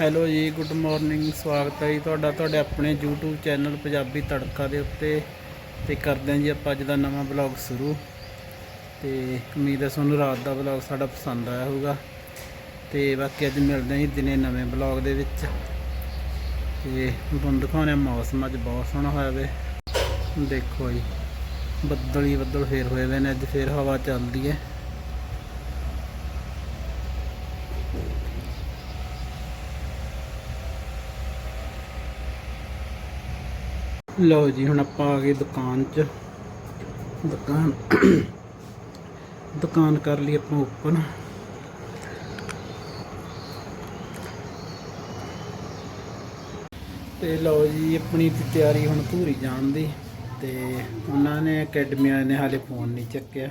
Hello ਜੀ, good morning, ਸਵਾਗਤ ਹੈ ਜੀ ਤੁਹਾਡਾ, ਤੁਹਾਡੇ ਆਪਣੇ YouTube ਚੈਨਲ ਪੰਜਾਬੀ ਤੜਕਾ ਦੇ ਉੱਤੇ। ਤੇ ਕਰਦੇ ਹਾਂ ਜੀ ਆਪਾਂ ਅੱਜ ਦਾ ਨਵਾਂ ਬਲੌਗ ਸ਼ੁਰੂ। ਤੇ ਉਮੀਦ ਹੈ ਤੁਹਾਨੂੰ ਰਾਤ ਦਾ ਬਲੌਗ ਸਾਡਾ ਪਸੰਦ ਆਇਆ ਹੋਊਗਾ। ਤੇ ਬਾਕੀ ਅੱਜ ਮਿਲਦੇ ਹਾਂ ਜੀ ਦਿਨੇ ਨਵੇਂ ਬਲੌਗ ਦੇ ਵਿੱਚ। ਤੇ ਤੁਹਾਨੂੰ ਦਿਖਾਉਂਦੇ ਮੌਸਮ, ਅੱਜ ਬਹੁਤ ਸੋਹਣਾ ਹੋਇਆ ਵੇ। ਦੇਖੋ ਜੀ, ਬੱਦਲ ਹੀ ਬੱਦਲ ਫੇਰ ਹੋਏ ਵੇ ਨੇ, ਅੱਜ ਫੇਰ ਹਵਾ ਚੱਲਦੀ ਹੈ। ਲਓ ਜੀ, ਹੁਣ ਆਪਾਂ ਆ ਗਏ ਦੁਕਾਨ 'ਚ। ਦੁਕਾਨ ਦੁਕਾਨ ਕਰ ਲਈ ਆਪਾਂ ਓਪਨ। ਤੇ ਲਓ ਜੀ, ਆਪਣੀ ਤਿਆਰੀ ਹੁਣ ਪੂਰੀ ਜਾਣ ਦੀ। ਤੇ ਉਹਨਾਂ ਨੇ ਅਕੈਡਮੀ ਨੇ ਹਾਲੇ ਫੋਨ ਨਹੀਂ ਚੱਕਿਆ।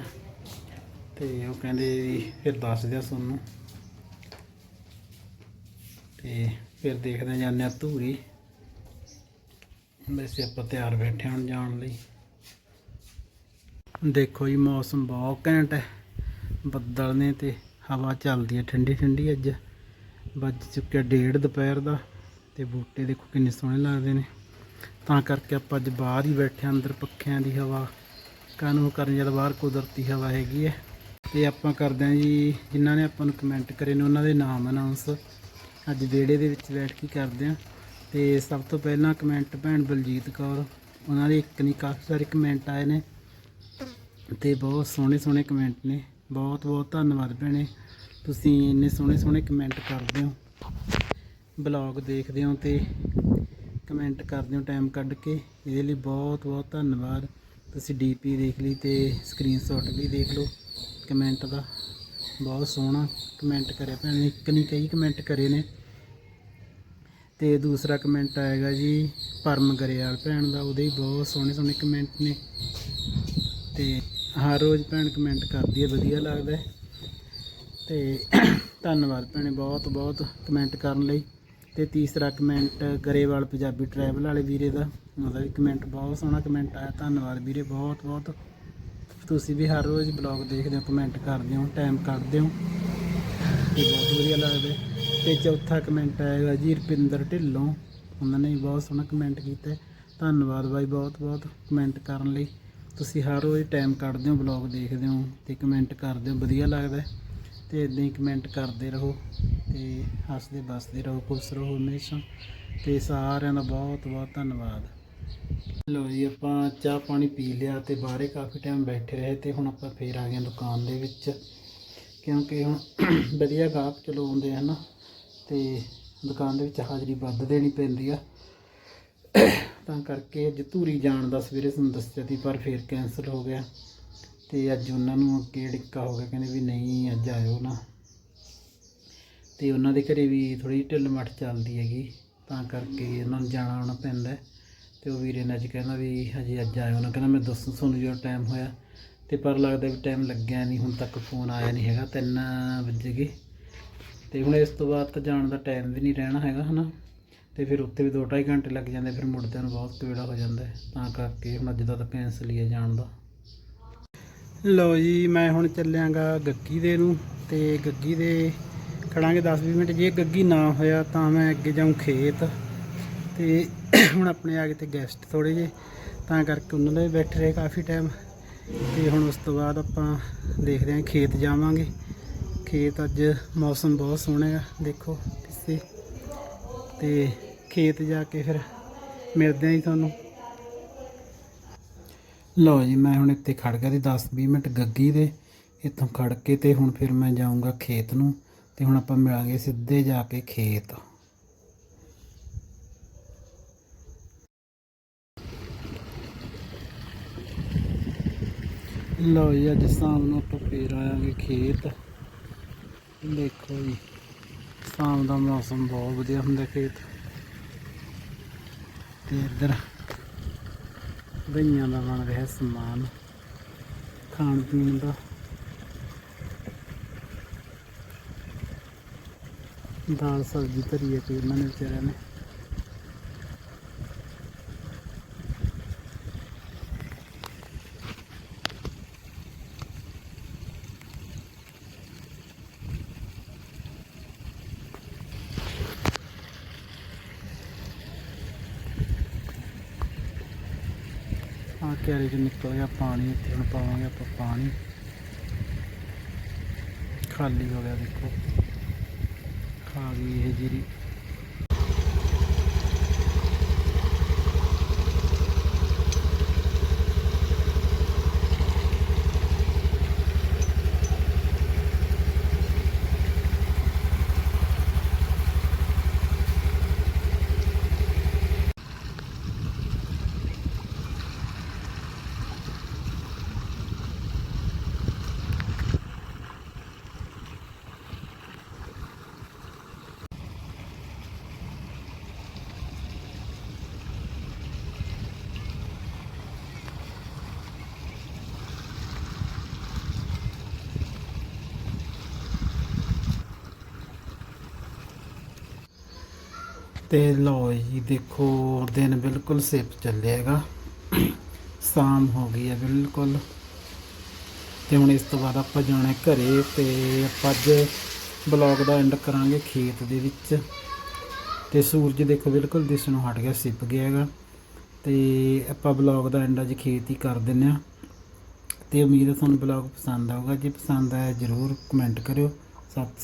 ਤੇ ਉਹ ਕਹਿੰਦੇ ਵੀ ਫਿਰ ਦੱਸ ਦਿਆ ਤੁਹਾਨੂੰ। ਤੇ ਫਿਰ ਦੇਖਦੇ ਜਾਂਦੇ ਆ ਧੂਰੀ। ਵੈਸੇ ਆਪਾਂ ਤਿਆਰ ਬੈਠੇ ਹੁਣ ਜਾਣ ਲਈ। ਦੇਖੋ ਜੀ ਮੌਸਮ ਬਹੁਤ ਘੈਂਟ ਹੈ। ਬੱਦਲ ਨੇ ਤੇ ਹਵਾ ਚੱਲਦੀ ਹੈ ਠੰਡੀ ਠੰਡੀ ਅੱਜ। ਵੱਜ ਚੁੱਕਿਆ ਡੇਢ ਦੁਪਹਿਰ ਦਾ ਤੇ ਬੂਟੇ ਦੇਖੋ ਕਿੰਨੇ ਸੋਹਣੇ ਲੱਗਦੇ ਨੇ। ਤਾਂ ਕਰਕੇ ਆਪਾਂ ਅੱਜ ਬਾਹਰ ਹੀ ਬੈਠੇ ਹਾਂ, ਅੰਦਰ ਪੱਖਿਆਂ ਦੀ ਹਵਾ। ਕਾਨੂੰ ਕਰਨ ਜਦ ਬਾਹਰ ਕੁਦਰਤੀ ਹਵਾ ਹੈਗੀ ਹੈ। ਤੇ ਆਪਾਂ ਕਰਦੇ ਹਾਂ ਜੀ ਜਿਨ੍ਹਾਂ ਨੇ ਆਪਾਂ ਨੂੰ ਕਮੈਂਟ ਕਰੇ ਨੇ ਉਹਨਾਂ ਦੇ ਨਾਮ ਅਨਾਉਂਸ ਅੱਜ ਵਿਹੜੇ ਦੇ ਵਿੱਚ ਬੈਠ ਕੇ ਕਰਦੇ ਹਾਂ। ਤੇ ਸਭ ਤੋਂ ਪਹਿਲਾਂ ਕਮੈਂਟ ਭੈਣ ਬਲਜੀਤ ਕੌਰ, ਉਹਨਾਂ ਦੇ ਇੱਕ ਨਹੀਂ ਕਾਫੀ ਸਾਰੇ ਕਮੈਂਟ ਆਏ ਨੇ ਤੇ ਬਹੁਤ ਸੋਹਣੇ ਸੋਹਣੇ ਕਮੈਂਟ ਨੇ। ਬਹੁਤ ਬਹੁਤ ਧੰਨਵਾਦ ਭੈਣੇ। ਤੁਸੀਂ ਇੰਨੇ ਸੋਹਣੇ ਸੋਹਣੇ ਕਮੈਂਟ ਕਰਦੇ ਹੋ। ਬਲੌਗ ਦੇਖਦੇ ਹੋ ਤੇ ਕਮੈਂਟ ਕਰਦੇ ਹੋ ਟਾਈਮ ਕੱਢ ਕੇ। ਇਹਦੇ ਲਈ ਬਹੁਤ ਬਹੁਤ ਧੰਨਵਾਦ। ਤੁਸੀਂ ਡੀਪੀ ਦੇਖ ਲਈ ਤੇ ਸਕਰੀਨਸ਼ਾਟ ਵੀ ਦੇਖ ਲਓ ਕਮੈਂਟ ਦਾ। ਬਹੁਤ ਸੋਹਣਾ ਕਮੈਂਟ ਕਰਿਆ ਭੈਣ। ਨੇ ਇੱਕ ਨਹੀਂ ਕਈ ਕਮੈਂਟ ਕਰੇ ਨੇ। ਤੇ ਦੂਸਰਾ ਕਮੈਂਟ ਆਏਗਾ ਜੀ, ਪਰਮ ਗਰੇਵਾਲ ਭੈਣ ਦਾ, ਉਹਦੇ ਵੀ ਬਹੁਤ ਸੋਹਣੇ ਸੋਹਣੇ ਕਮੈਂਟ ਨੇ। ਤੇ ਹਰ ਰੋਜ਼ ਭੈਣ ਕਮੈਂਟ ਕਰਦੀ ਹੈ, ਵਧੀਆ ਲੱਗਦਾ ਹੈ। ਤੇ ਧੰਨਵਾਦ ਭੈਣੇ, ਬਹੁਤ ਬਹੁਤ ਕਮੈਂਟ ਕਰਨ ਲਈ। ਤੇ ਤੀਸਰਾ ਕਮੈਂਟ ਗਰੇਵਾਲ ਪੰਜਾਬੀ ਟਰੈਵਲ ਵਾਲੇ ਵੀਰੇ ਦਾ, ਉਹਦਾ ਵੀ ਕਮੈਂਟ ਬਹੁਤ ਸੋਹਣਾ ਕਮੈਂਟ ਆਇਆ। ਧੰਨਵਾਦ ਵੀਰੇ, ਬਹੁਤ ਬਹੁਤ। ਤੁਸੀਂ ਵੀ ਹਰ ਰੋਜ਼ ਬਲੌਗ ਦੇਖਦੇ ਹੋ ਕਮੈਂਟ ਕਰਦੇ ਹੋ ਟਾਈਮ ਕੱਢਦੇ ਹੋ। ਤੇ ਬਹੁਤ ਵਧੀਆ ਲੱਗਦਾ। ਹੈ। ਤੇ ਚੌਥਾ ਕਮੈਂਟ ਆਏਗਾ ਜੀ, ਰੁਪਿੰਦਰ ਢਿੱਲੋਂ। ਉਹਨਾਂ ਨੇ ਵੀ ਬਹੁਤ ਸੋਹਣਾ ਕਮੈਂਟ ਕੀਤਾ ਧੰਨਵਾਦ ਬਾਈ, ਬਹੁਤ ਬਹੁਤ ਕਮੈਂਟ ਕਰਨ ਲਈ। ਤੁਸੀਂ ਹਰ ਰੋਜ਼ ਟਾਈਮ ਕੱਢਦੇ ਹੋ ਬਲੌਗ ਦੇਖਦੇ ਹੋ ਤੇ ਕਮੈਂਟ ਕਰਦੇ ਹੋ, ਵਧੀਆ ਲੱਗਦਾ ਹੈ। ਤੇ ਇਦਾਂ ਹੀ ਕਮੈਂਟ ਕਰਦੇ ਰਹੋ ਤੇ ਹੱਸਦੇ, ਬਸਦੇ ਰਹੋ, ਖੁਸ਼ ਰਹੋ ਹਮੇਸ਼ਾ। ਤੇ ਸਾਰਿਆਂ ਦਾ ਬਹੁਤ ਬਹੁਤ ਧੰਨਵਾਦ। ਲੋ ਜੀ, ਆਪਾਂ ਚਾਹ ਪਾਣੀ ਪੀ ਲਿਆ ਤੇ ਬਾਹਰੇ ਕਾਫੀ ਟਾਈਮ ਬੈਠੇ ਰਹੇ ਤੇ ਹੁਣ ਆਪਾਂ ਫੇਰ ਆ ਗਏ ਦੁਕਾਨ ਦੇ ਵਿੱਚ। ਕਿਉਂਕਿ ਹੁਣ ਵਧੀਆ ਗਾਹਕ ਚਲੋ ਆਉਂਦੇ ਆ ਨਾ ਤੇ ਦੁਕਾਨ ਦੇ ਵਿੱਚ ਹਾਜ਼ਰੀ ਵੱਧ ਦੇਣੀ ਪੈਂਦੀ ਆ। ਤਾਂ ਕਰਕੇ ਅੱਜ ਧੂਰੀ ਜਾਣ ਦਾ ਸਵੇਰੇ ਤੁਹਾਨੂੰ ਦੱਸਿਆ ਸੀ, ਪਰ ਫਿਰ ਕੈਂਸਲ ਹੋ ਗਿਆ। ਤੇ ਅੱਜ ਉਹਨਾਂ ਨੂੰ ਅੱਗੇ ਡਿੱਕਾ ਹੋ ਗਿਆ, ਕਹਿੰਦੇ ਵੀ ਨਹੀਂ, ਅੱਜ ਆਇਓ ਨਾ। ਤੇ ਉਹਨਾਂ ਦੇ ਘਰੇ ਵੀ ਥੋੜੀ ਢਿੱਲ ਮੱਠ ਚੱਲਦੀ ਹੈਗੀ, ਤਾਂ ਕਰਕੇ ਉਹਨਾਂ ਨੂੰ ਜਾਣਾ ਆਉਣਾ ਪੈਂਦਾ। ਹੈ। ਤੇ ਉਹ ਵੀਰੇ ਨੇ ਅੱਜ ਕਹਿੰਦਾ ਵੀ ਹਜੇ ਅੱਜ ਆਇਓ ਨਾ, ਕਹਿੰਦਾ ਮੈਂ ਦੱਸੂ ਤੁਹਾਨੂੰ ਜਦੋਂ ਟਾਈਮ ਹੋਇਆ। ਤੇ ਪਰ ਲੱਗਦਾ ਵੀ ਟਾਈਮ ਲੱਗਿਆ ਨਹੀਂ ਹੁਣ ਤੱਕ ਫੋਨ ਆਇਆ ਨਹੀਂ ਹੈਗਾ 3 ਵਜੇ ਗਏ। ਤੇ ਹੁਣ ਇਸ ਤੋਂ ਬਾਅਦ ਤਾਂ ਜਾਣ ਦਾ ਟਾਈਮ ਵੀ ਨਹੀਂ ਰਹਿਣਾ ਹੈਗਾ, ਹਨਾ। ਤੇ ਫਿਰ ਉੱਤੇ ਵੀ 2.5 ਘੰਟੇ ਲੱਗ ਜਾਂਦੇ, ਫਿਰ ਮੁੜਦਿਆਂ ਨੂੰ ਬਹੁਤ ਕਵੇੜਾ ਹੋ ਜਾਂਦਾ ਤਾਂ ਕਰਕੇ ਹੁਣ ਅੱਜ ਦਾ ਤਾਂ ਕੈਂਸਲ ਹੀ ਹੈ ਜਾਣ ਦਾ। ਲਓ ਜੀ, ਮੈਂ ਹੁਣ ਚੱਲਿਆਂਗਾ ਗੱਗੀ ਦੇ ਨੂੰ, ਤੇ ਗੱਗੀ ਦੇ ਖੜਾਂਗੇ 10-20 ਮਿੰਟ। ਜੇ ਗੱਗੀ ਨਾ ਹੋਇਆ ਤਾਂ ਮੈਂ ਅੱਗੇ ਜਾਊਂ ਖੇਤ। ਤੇ ਹੁਣ ਆਪਣੇ ਆ ਗਏ ਤੇ ਗੈਸਟ ਥੋੜੇ ਜੇ ਤਾਂ ਕਰਕੇ ਉਹਨਾਂ ਦੇ ਬੈਠੇ ਰਹੇ ਕਾਫੀ ਟਾਈਮ ਤੇ ਹੁਣ ਉਸ ਤੋਂ ਬਾਅਦ ਆਪਾਂ ਦੇਖਦੇ ਹਾਂ ਖੇਤ ਜਾਵਾਂਗੇ। ਖੇਤ ਅੱਜ ਮੌਸਮ ਬਹੁਤ ਸੋਹਣਾ ਹੈ ਦੇਖੋ ਕਿਸੇ ਤੇ ਖੇਤ ਜਾ ਕੇ ਫਿਰ ਮਿਲਦੇ ਹਾਂ ਜੀ ਤੁਹਾਨੂੰ। ਲਓ ਜੀ, ਮੈਂ ਹੁਣ ਇੱਥੇ ਖੜ ਗਿਆ ਤੇ 10-20 ਮਿੰਟ ਗੱਗੀ ਦੇ। ਇੱਥੋਂ ਖੜ ਕੇ ਤੇ ਹੁਣ ਫਿਰ ਮੈਂ ਜਾਊਂਗਾ ਖੇਤ ਨੂੰ। ਤੇ ਹੁਣ ਆਪਾਂ ਮਿਲਾਂਗੇ ਸਿੱਧੇ ਜਾ ਕੇ ਖੇਤ। ਲਓ ਜੀ, ਅੱਜ ਸ਼ਾਮ ਨੂੰ ਆਪਾਂ ਫੇਰ ਆਵਾਂਗੇ ਖੇਤ। ਦੇਖੋ ਜੀ, ਸ਼ਾਮ ਦਾ ਮੌਸਮ ਬਹੁਤ ਵਧੀਆ ਹੁੰਦਾ ਖੇਤ। ਤੇ ਇੱਧਰ ਦਹੀਆਂ ਦਾ ਬਣ ਰਿਹਾ ਸਮਾਨ, ਖਾਣ ਪੀਣ ਦਾ। ਦਾਲ, ਸਬਜ਼ੀ ਧਰੀ ਹੈ ਕੋਈ ਇਹਨਾਂ ਨੇ ਵਿਚਾਰਿਆਂ ਨੇ। ਆ ਕਿਆਰੇ ਚ ਨਿਕਲ ਗਿਆ ਪਾਣੀ, ਇੱਥੇ ਹੁਣ ਪਾਵਾਂਗੇ ਆਪਾਂ ਪਾਣੀ। ਖਾਲੀ ਹੋ ਗਿਆ ਦੇਖੋ। ਖਾ ਗਈ ਇਹ ਜੀਰੀ ਤੇ ਲਓ ਜੀ, ਦੇਖੋ, ਦਿਨ ਬਿਲਕੁਲ ਸਿਪ ਚੱਲਿਆ ਹੈਗਾ ਸ਼ਾਮ ਹੋ ਗਈ ਹੈ ਬਿਲਕੁਲ। ਤੇ ਹੁਣ ਇਸ ਤੋਂ ਬਾਅਦ ਆਪਾਂ ਜਾਣਾ ਹੈ ਘਰੇ ਤੇ ਆਪਾਂ ਅੱਜ ਬਲੌਗ ਦਾ ਐਂਡ ਕਰਾਂਗੇ ਖੇਤ ਦੇ ਵਿੱਚ। ਤੇ ਸੂਰਜ ਦੇਖੋ ਬਿਲਕੁਲ ਦਿਸ ਨੂੰ ਹਟ ਗਿਆ, ਸਿਪ ਗਿਆ ਹੈਗਾ। ਤੇ ਆਪਾਂ ਬਲੌਗ ਦਾ ਐਂਡ ਅੱਜ ਖੇਤ ਹੀ ਕਰ ਦਿੰਨੇ ਆ ਤੇ ਉਮੀਦ ਹੈ ਤੁਹਾਨੂੰ ਬਲੌਗ ਪਸੰਦ ਆਊਗਾ। ਜੇ ਪਸੰਦ ਆਇਆ ਜਰੂਰ ਕਮੈਂਟ ਕਰਿਓ। ਸਤਿ ਸ੍ਰੀ